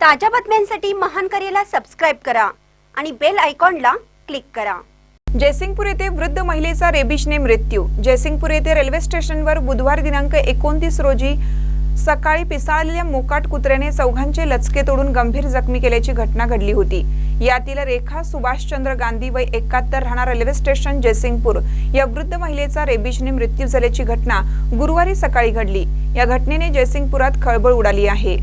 ताज्या बातम्यांसाठी महान करेला सबस्क्राईब करा आणि बेल आयकॉनला क्लिक करा. जयसिंगपूर येथे वृद्ध महिलेचा रेबिशने मृत्यू. जयसिंगपूर येथे रेल्वे स्टेशनवर बुधवार दिनांक एकोणतीस रोजी सकाळी पिसाळलेल्या मोकाट कुत्र्याने चौघांचे लचके तोडून गंभीर जखमी केल्याची घटना घडली होती. यातील रेखा सुभाषचंद्र गांधी वय एकाहत्तर राहणार रेल्वे स्टेशन जयसिंगपूर. या वृद्ध महिलेचा रेबिशने मृत्यू झाल्याची घटना गुरुवारी सकाळी घडली. या घटनेने जयसिंगपुरात खळबळ उडाली आहे.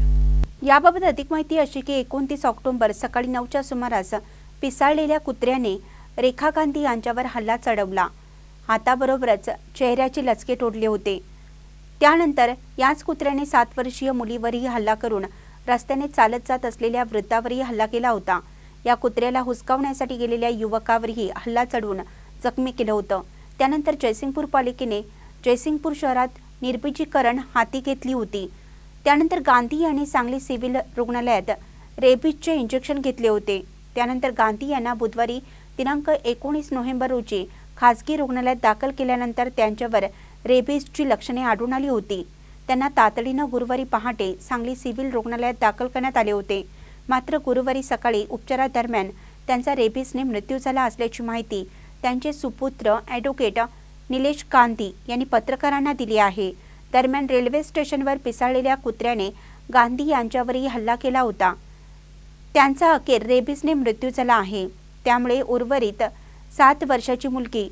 याबाबत अधिक माहिती अशी की एकोणतीस ऑक्टोबर सकाळी नऊच्या सुमारास पिसाळलेल्या कुत्र्याने रेखा गांधी यांच्यावर हल्ला चढवला. हाताबरोबरच चेहऱ्याचे लचके तोडले होते. त्यानंतर याच कुत्र्याने सात वर्षीय मुलीवरही हल्ला करून रस्त्याने चालत जात असलेल्या वृद्धावरही हल्ला केला होता. या कुत्र्याला हुसकावण्यासाठी गेलेल्या युवकावरही हल्ला चढवून जखमी केलं होतं. त्यानंतर जयसिंगपूर पालिकेने जयसिंगपूर शहरात निर्बीजीकरण हाती घेतली होती. त्यानंतर गांधी यांनी सांगली सिव्हिल रुग्णालयात रेबीजचे इंजेक्शन घेतले होते. त्यानंतर गांधी यांना बुधवारी दिनांक एकोणीस नोव्हेंबर रोजी खासगी रुग्णालयात दाखल केल्यानंतर त्यांच्यावर रेबीजची लक्षणे आढळून आली होती. त्यांना तातडीनं गुरुवारी पहाटे सांगली सिव्हिल रुग्णालयात दाखल करण्यात आले होते. मात्र गुरुवारी सकाळी उपचारादरम्यान त्यांचा रेबीजने मृत्यू झाला असल्याची माहिती त्यांचे सुपुत्र ॲडव्होकेट निलेश गांधी यांनी पत्रकारांना दिली आहे. दरम्यान रेल्वे स्टेशनवर पिसाळलेल्या कुत्र्याने गांधी यांच्यावरही हल्ला केला होता. त्यांचा अखेर रेबीजने मृत्यू झाला आहे. त्यामुळे उर्वरित सात वर्षाची मुलगी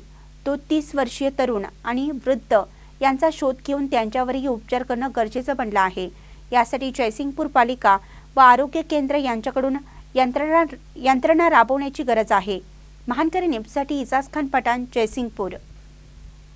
तो तीस वर्षीय तरुण आणि वृद्ध यांचा शोध घेऊन त्यांच्यावरही उपचार करणं गरजेचं बनलं आहे. यासाठी जयसिंगपूर पालिका व आरोग्य केंद्र यांच्याकडून यंत्रणा यंत्रणा राबवण्याची गरज आहे. महानकरी न्यूजसाठी इजाज खान पठाण जयसिंगपूर.